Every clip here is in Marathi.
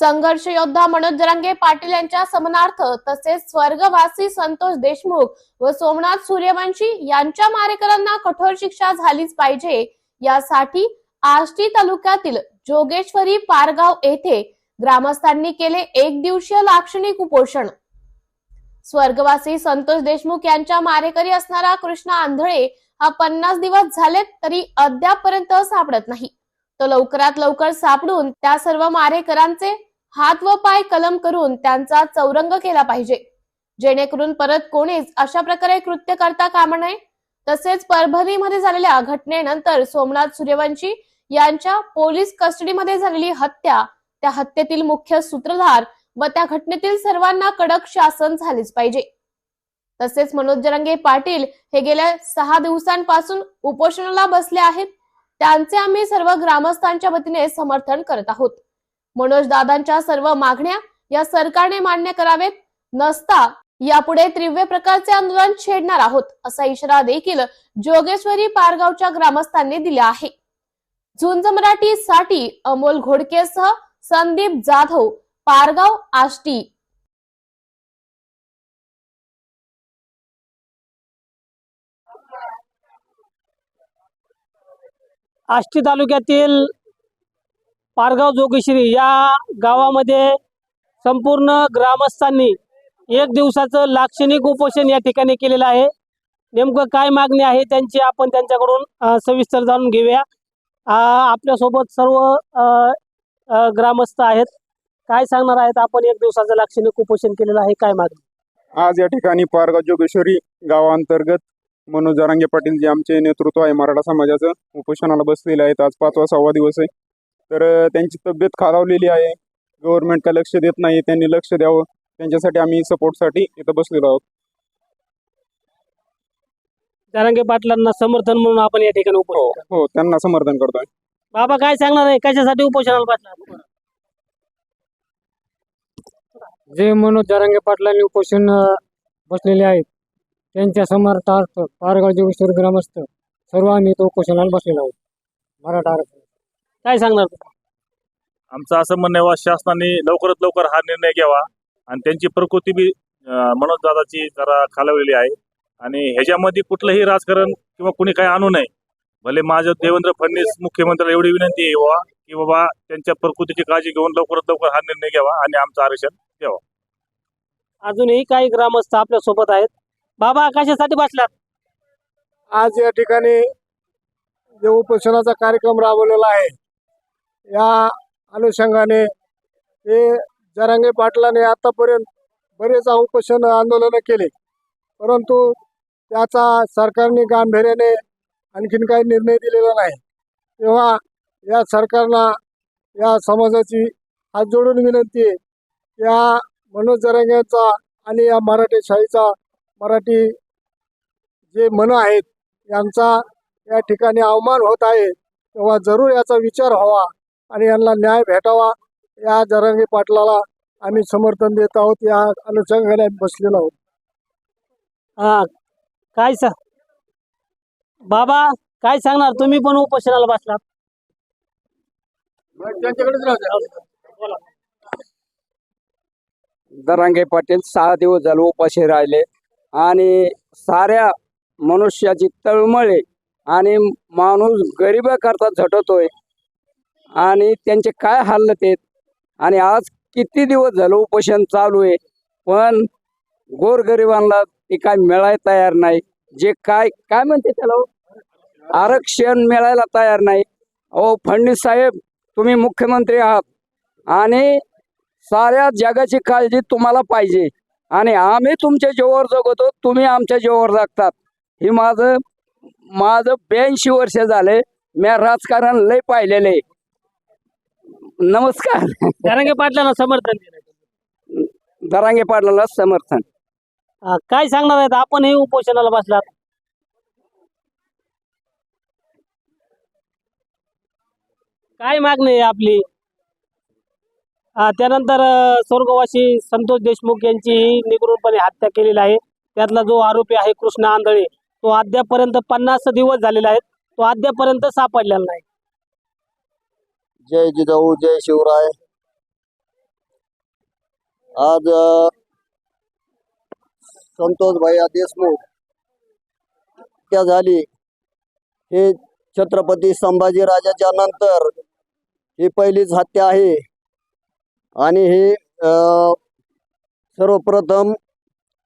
संघर्ष योद्धा मनोज जरांगे पाटील यांच्या समनार्थ तसेच स्वर्गवासी संतोष देशमुख व सोमनाथ सूर्यवंशी यांच्या मारेकरांना कठोर शिक्षा झालीच पाहिजे. यासाठी आष्टी तालुक्यातील जोगेश्वरी पारगाव येथे ग्रामस्थांनी केले एक दिवसीय लाक्षणिक उपोषण. स्वर्गवासी संतोष देशमुख यांच्या मारेकरी असणारा कृष्णा आंधळे हा पन्नास दिवस झालेत तरी अद्यापपर्यंत सापडत नाही. तो लवकरात लवकर सापडून त्या सर्व मारेकरांचे हात व पाय कलम करून त्यांचा चौरंग केला पाहिजे. जेणेकरून परत कोणीच अशा प्रकारे कृत्य करता कामा नये. तसेच परभणीमध्ये झालेल्या घटनेनंतर सोमनाथ सूर्यवंशी यांच्या पोलीस कस्टडीमध्ये झालेली हत्या त्या हत्येतील मुख्य सूत्रधार व त्या घटनेतील सर्वांना कडक शासन झालेच पाहिजे. तसेच मनोज जरंगे पाटील हे गेल्या सहा दिवसांपासून उपोषणाला बसले आहेत. त्यांचे आम्ही सर्व ग्रामस्थांच्या वतीने समर्थन करत आहोत. मनोज दादांच्या सर्व मागण्या या सरकारने मान्य करावेत. नसता यापुढे तीव्र प्रकारचे आंदोलन छेडणार आहोत असा इशारा देखील जोगेश्वरी पारगावच्या ग्रामस्थांनी दिला आहे. झुंज मराठी साठी अमोल घोडकेसह संदीप जाधव पारगाव आष्टी. आष्टी तालुक्यातील पारगाव जोगेश्वरी या गावामध्ये संपूर्ण ग्रामस्थांनी एक दिवसाचं लाक्षणिक उपोषण या ठिकाणी केलेलं आहे. नेमकं काय मागणी आहे त्यांची आपण त्यांच्याकडून सविस्तर जाणून घेऊया. आपल्यासोबत सर्व अ, ग्रामस्थ आहेत. काय सांगणार आहेत आपण एक दिवसाचं लाक्षणिक उपोषण केलेलं आहे? काय मागणी? आज या ठिकाणी पारगाव जोगेश्वरी गावांतर्गत मनोज जारांगे पाटील जे आमचे नेतृत्व आहे मराठा समाजाचं उपोषणाला बसलेले आहेत. आज पाचवा सहावा दिवस आहे. तर त्यांची तब्येत खालावलेली आहे. गव्हर्नमेंट का लक्ष देत नाही त्यांनी लक्ष द्यावं. त्यांच्यासाठी आम्ही सपोर्टसाठी इथं बसलेलो आहोत. जारंगे पाटलांना समर्थन म्हणून आपण या ठिकाणी उपोषण करतो. हो त्यांना समर्थन करतोय. बाबा काय सांगणार आहे? कशासाठी उपोषणाला बसला जे मनोज जरांगे पाटलांनी उपोषण अ, बसलेले आहेत त्यांच्या समर्थार्थ पारगाव जोगेश्वर ग्रामस्थ सर्व आम्ही तो उपोषणाला बसलेलो आहोत. मराठा आरक्षण. काय सांगणार? आमचं असं म्हणणं आहे वा शासनाने लवकरात लवकर हा निर्णय घ्यावा. आणि त्यांची प्रकृती बी मनोज दादाची जरा खालवलेली आहे. आणि ह्याच्यामध्ये कुठलंही राजकारण किंवा कुणी काही आणू नये. भले माझं देवेंद्र फडणवीस मुख्यमंत्र्याला एवढी विनंती आहे बाबा की बाबा त्यांच्या प्रकृतीची काळजी घेऊन लवकरात लवकर हा निर्णय घ्यावा आणि आमचं आरक्षण अजूनही काही ग्रामस्थ आपल्यासोबत आहेत. बाबा कशासाठी बसलात? आज या ठिकाणी जे उपोषणाचा कार्यक्रम राबवलेला आहे या अनुषंगाने हे जरांगे पाटलाने आतापर्यंत बरेच उपोषण आंदोलनं केले. परंतु त्याचा सरकारने गांभीर्याने आणखीन काही निर्णय दिलेला नाही. तेव्हा या सरकारला या समाजाची हात जोडून विनंती आहे. या मनोज जरांगेचा आणि या मराठी शाहीचा मराठी जे मन आहेत यांचा या ठिकाणी अवमान होत आहे. तेव्हा जरूर याचा विचार व्हावा. आणि यांना न्याय भेटावा. या जरांगे पाटलाला आम्ही समर्थन देत आहोत. या अनुषंगाने आम्ही बसलेलो आहोत. हा काय सा बाबा काय सांगणार? तुम्ही पण उपोषणाला बसलात. दरांगे पाटील सहा दिवस झाले उपाशी राहिले. आणि साऱ्या मनुष्याची तळमळे आणि माणूस गरिबाकरता झटतोय. आणि त्यांचे काय हालत आहेत? आणि आज किती दिवस झालं उपोषण चालू आहे? पण गोरगरिबांना ते काय मिळायला तयार नाही. जे काय काय म्हणते त्याला हो? आरक्षण मिळायला तयार नाही. अहो फडणवीस साहेब तुम्ही मुख्यमंत्री आहात. आणि साऱ्या जगाची काळजी तुम्हाला पाहिजे. आणि आम्ही तुमच्या जीवावर जगवतो तुम्ही आमच्या जीवावर जगतात. हे माझं माझं ब्याऐंशी वर्ष झाले मी राजकारण लय पाहिलेले नमस्कार. जरांगे पाटलांना समर्थन दिलं दरांगे पाटलाला समर्थन. हा, काय सांगणार आहेत? आपणही उपोषणाला बसलात. काय मागणी आहे आपली? हा, त्यानंतर अ, स्वर्गवासी संतोष देशमुख यांची निगरूनपणे हत्या केलेली आहे. त्यातला जो आरोपी आहे कृष्ण आंधळे तो अद्यापर्यंत पन्नास दिवस झालेला आहे तो अद्यापर्यंत सापडलेला नाही. जय जिजाऊ जय शिवराय. आज संतोष भैया देशमुख हत्या झाली. हे छत्रपती संभाजीराजाच्या नंतर ही पहिलीच हत्या आहे. आणि हे सर्वप्रथम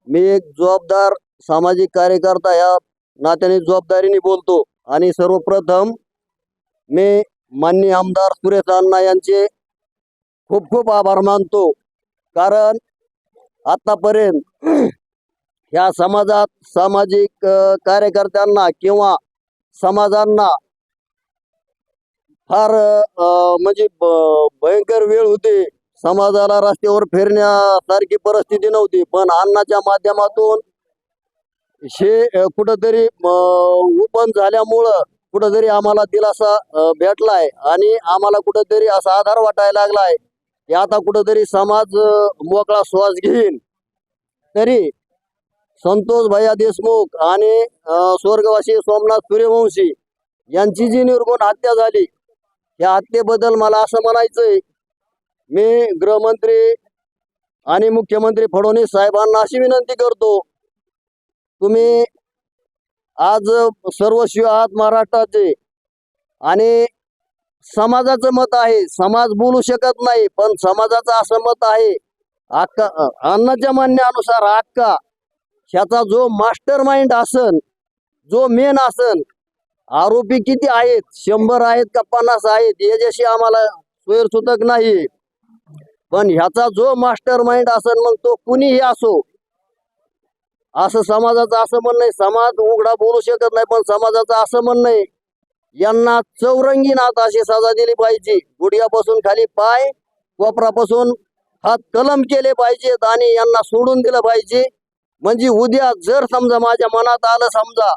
मी एक जबाबदार सामाजिक कार्यकर्ता या नात्याने जबाबदारीने बोलतो. आणि सर्वप्रथम मी माननीय आमदार सुरेश अण्णा यांचे खूप खूप आभार मानतो. कारण आतापर्यंत ह्या समाजात सामाजिक कार्यकर्त्यांना किंवा समाजांना फार म्हणजे भयंकर वेळ होती. समाजाला रस्त्यावर फिरण्यासारखी परिस्थिती नव्हती. पण अन्नाच्या माध्यमातून हे कुठंतरी ओपन झाल्यामुळं कुठंतरी आम्हाला दिलासा भेटलाय आणि आम्हाला कुठंतरी असा आधार वाटायला लागलाय की आता कुठंतरी समाज मोकळा श्वास घेईन. तरी संतोष भैया देशमुख आणि स्वर्गवासी सोमनाथ सूर्यवंशी यांची जी निर्गुण हत्या झाली या हत्येबद्दल मला असं म्हणायचंय मी गृहमंत्री आणि मुख्यमंत्री फडणवीस साहेबांना अशी विनंती करतो तुम्ही आज सर्वस्वी आहात महाराष्ट्राचे. आणि समाजाचं मत आहे. समाज बोलू शकत नाही पण समाजाचं असं मत आहे. अक्का अन्नाच्या अण्णाच्या म्हणण्यानुसार अक्का ह्याचा जो मास्टर माइंड असन जो मेन असन आरोपी किती आहेत? शंभर आहेत का पन्नास आहेत? याच्याशी आम्हाला सोयरसुतक नाही. पण ह्याचा जो मास्टर माइंड असन मग तो कुणीही असो असं समाजाचं असं म्हणणं आहे. समाज उघडा बोलू शकत नाही पण समाजाचं असं म्हणणं आहे. यांना चौरंगी नात अशी सजा दिली पाहिजे. गुडियापासून खाली पाय कोपरापासून हात कलम केले पाहिजेत आणि यांना सोडून दिलं पाहिजे. म्हणजे उद्या जर समजा माझ्या मनात आलं समजा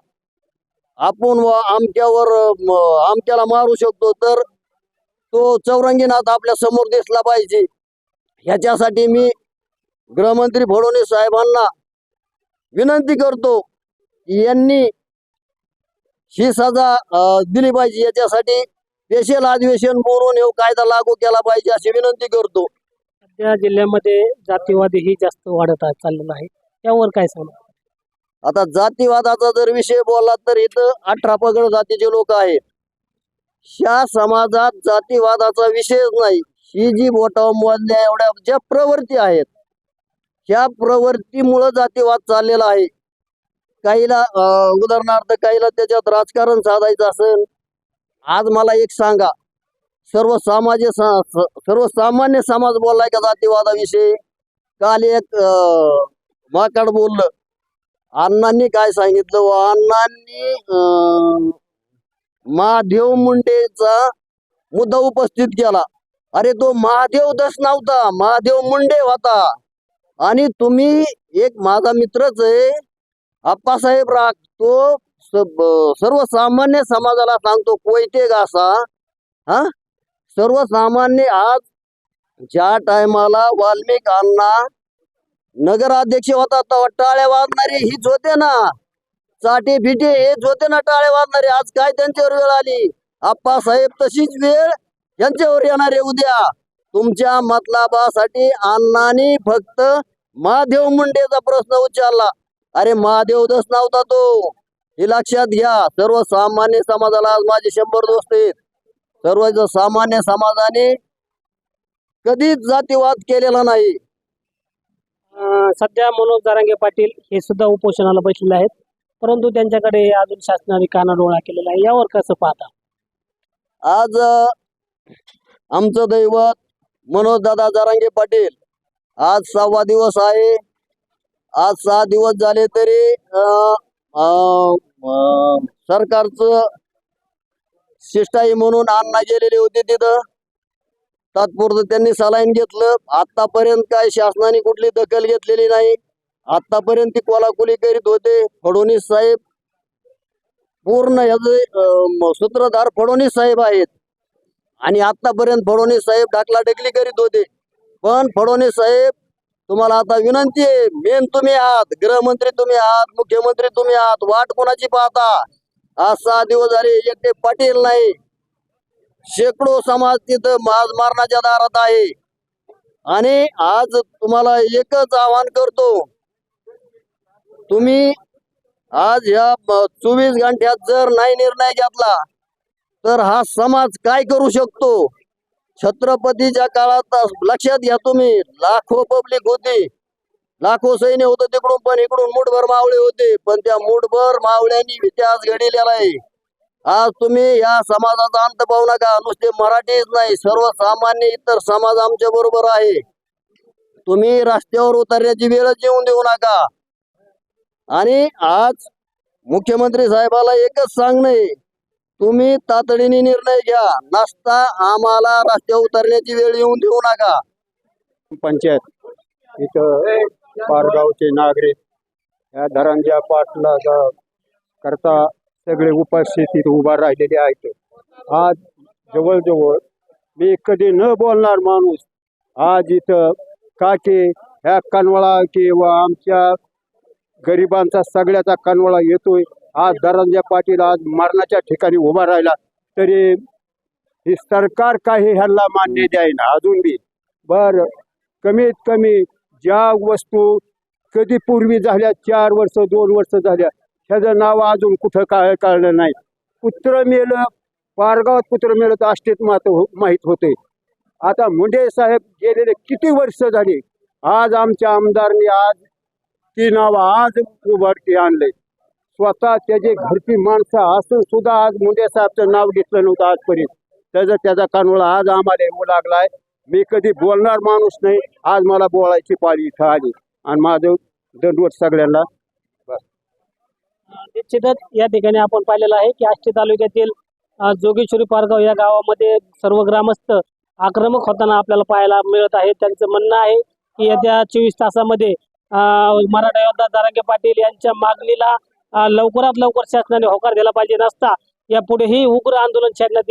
आपण आमच्यावर आमक्यावर आमक्याला मारू शकतो तर तो चौरंगीनाथ आपल्यासमोर दिसला पाहिजे. ह्याच्यासाठी मी गृहमंत्री फडणवीस साहेबांना विनंती करतो यांनी ही सजा दिली पाहिजे. याच्यासाठी स्पेशल अधिवेशन बोलून हे कायदा लागू केला पाहिजे अशी विनंती करतो. सध्या जिल्ह्यामध्ये जातीवादी ही जास्त वाढत चाललेला आहे. त्यावर काय सांगा आता जातीवादाचा जर विषय बोलला तर इथं अठरा पगड जातीचे लोक आहेत. ह्या समाजात जातीवादाचा विषयच नाही. ही जी बोटावर मोजल्या एवढ्या ज्या प्रवृत्ती आहेत ह्या प्रवृत्तीमुळं जातीवाद चाललेला आहे. काहीला अं, उदाहरणार्थ काहीला त्याच्यात राजकारण साधायचं असेल आज मला एक सांगा. सर्व समाज सर्वसामान्य समाज बोललाय का जातीवादाविषयी? काल एक माकड बोललं. अण्णांनी काय सांगितलं? व अण्णांनी महादेव मुंडेचा मुद्दा उपस्थित केला. अरे तो महादेव दस नव्हता. महादेव मुंडे होता. आणि तुम्ही एक माझा मित्रच आहे. आप्पासाहेब राग तो सर्वसामान्य समाजाला सांगतो कोयते गासा हा? सर्वसामान्य आज ज्या टायमाला वाल्मिक अण्णा नगराध्यक्ष होता तेव्हा टाळ्या वाजणारे हीच होते ना. चाटे फिटे हेच होते ना टाळ्या वाजणारे. आज काय त्यांच्यावर वेळ आली? आप्पासाहेब तशीच वेळ यांच्यावर येणार आहे उद्या. तुमच्या मतलाबासाठी अण्णांनी फक्त महादेव मुंडेचा प्रश्न उच्चारला अरे महादेव दस नव्हता तो. हे लक्षात घ्या सर्वसामान्य समाजाला आज माझे शंभर दोस्त आहेत. सर्व सामान्य समाजाने कधीच जातीवाद केलेला नाही. सध्या मनोज दारांगे पाटील हे सुद्धा उपोषणाला बसलेले आहेत. परंतु त्यांच्याकडे अजून शासनाने कानाडोळा केलेला आहे. यावर कसं पाहता? आज आमचं दैवत मनोज दादा जारांगे पाटील आज सहावा दिवस आहे. आज सहा दिवस झाले तरी अ, सरकारचं शिष्टाई म्हणून अण्णा गेलेली होती तिथं. तात्पुरतं त्यांनी सलाईन घेतलं. आतापर्यंत काय शासनाने कुठली दखल घेतलेली नाही. आतापर्यंत ती कोलाकुली करीत होते. फडणवीस साहेब पूर्ण ह्याचे सूत्रधार फडणवीस साहेब आहेत. आणि आतापर्यंत फडणवीस साहेब ढकलाढकली करीत होते. पण फडणवीस साहेब तुम्हाला आता विनंती आहे मेन तुम्ही आहात गृहमंत्री तुम्ही आहात मुख्यमंत्री तुम्ही आहात वाट कोणाची पाहता? आज सहा दिवस झाले एकटे पाटील नाही. शेकडो समाज तिथं माज मारण्याच्या दारात आहे. आणि आज तुम्हाला एकच आवाहन करतो. तुम्ही आज या चोवीस घंट्यात जर नाही निर्णय घेतला तर हा समाज काय करू शकतो? छत्रपतीच्या काळात लक्षात घ्या तुम्ही लाखो पब्लिक होती. लाखो सैन्य होतं तिकडून पण इकडून मुठभर मावळे होते. पण त्या मुठभर मावळ्यांनी इतिहास घडलेला आहे. आज तुम्ही या समाजाचा अंत पाहू नका. नुसते मराठीच नाही सर्वसामान्य इतर समाज आमच्या बरोबर आहे. तुम्ही रस्त्यावर उतरण्याची वेळच येऊन देऊ नका. आणि आज मुख्यमंत्री साहेबाला एकच सांगणं तुम्ही तातडीने निर्णय घ्या. नसता आम्हाला रस्त्यावर उतरण्याची वेळ येऊन देऊ नका. पंचायत इथं पारगावचे नागरिक या धरंजा पाटला करता सगळे उपस्थितीत उभा राहिलेले आहेत. आज जवळजवळ मी कधी न बोलणार माणूस आज इथं काके ह्या कनवळा किंवा आमच्या गरिबांचा सगळ्याचा कनवळा येतोय. आज धनंजय पाटील आज मरणाच्या ठिकाणी उभा राहिला तरी हे सरकार काही ह्यांना मान्य द्यायना अजून बी. बर कमीत कमी ज्या वस्तू कधी पूर्वी झाल्या चार वर्ष दोन वर्ष झाल्या ह्याचं नाव अजून कुठं काय कळलं नाही. कुत्र मेलं पारगावात कुत्र मेलं तर आष्टीत मात हो माहीत होते. आता मुंडे साहेब गेलेले किती वर्ष झाली? आज आमच्या आमदारनी आज ती नाव आज उभारती आणले स्वतः त्याचे घरची माणसं असून सुद्धा आज मुंडे साहेबचं नाव घेतलं नव्हतं आजपर्यंत. त्याचा त्याचा कानवळा आज आम्हाला येऊ लागलाय. मी कधी बोलणार माणूस नाही. आज मला बोलायची पाळी इथं आली. आणि माझं दंडवत सगळ्यांना. निश्चितच या ठिकाणी आपण पाहिलेलं आहे की आष्टी तालुक्यातील जोगेश्वरी पारगाव या गावामध्ये सर्व ग्रामस्थ आक्रमक होताना आपल्याला पाहायला मिळत आहे. त्यांचं म्हणणं आहे की येत्या चोवीस तासामध्ये मराठा योद्धा दारांगे पाटील यांच्या मागणीला लवकरात लवकर शासनाने होकार दिला पाहिजे नसता. यापुढेही उग्र आंदोलन छेडण्यात